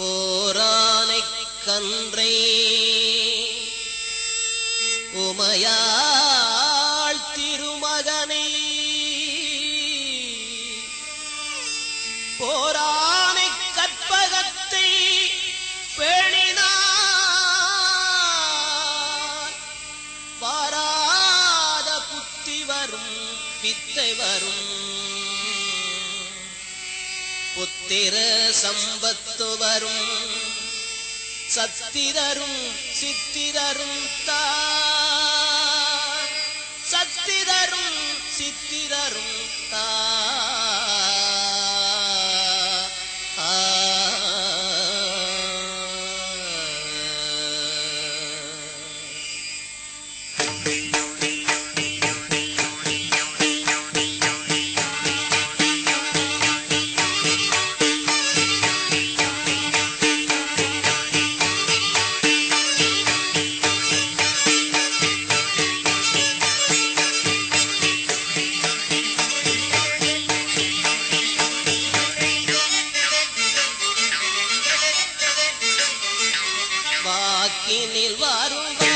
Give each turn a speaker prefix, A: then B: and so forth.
A: ஓரானை கன்றை. உமையாள் திருமகனை. போரானை கற்பகத்தை பேணினார். வாராத புத்தி வரும் வித்தை வரும். புத்திர சம்பத்து வரும் சத்திரரும் சித்த வாக்கினில் வரும்